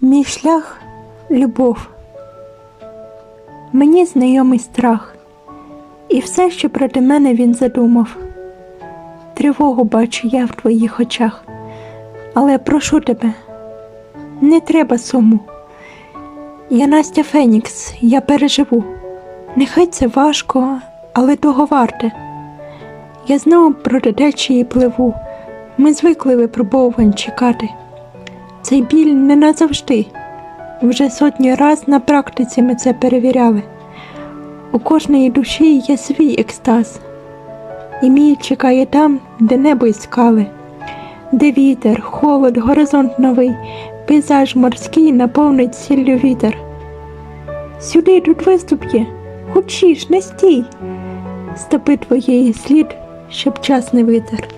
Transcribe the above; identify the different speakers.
Speaker 1: Мій шлях любов. Мені знайомий страх, і все, що проти мене він задумав. Тривогу бачу я в твоїх очах, але прошу тебе, не треба суму. Я Настя Фенікс, я переживу. Нехай це важко, але того варте. Я знову проти течії пливу. Ми звикли випробовувань чекати. Цей біль не назавжди. Вже сотні раз на практиці ми це перевіряли. У кожної душі є свій екстаз, і мій чекає там, де небо й скали, де вітер, холод, горизонт новий, пейзаж морський наповнить сіллю вітер. Сюди тут виступ є, хочеш, не стій. Стопи твоєї слід, щоб час не витер.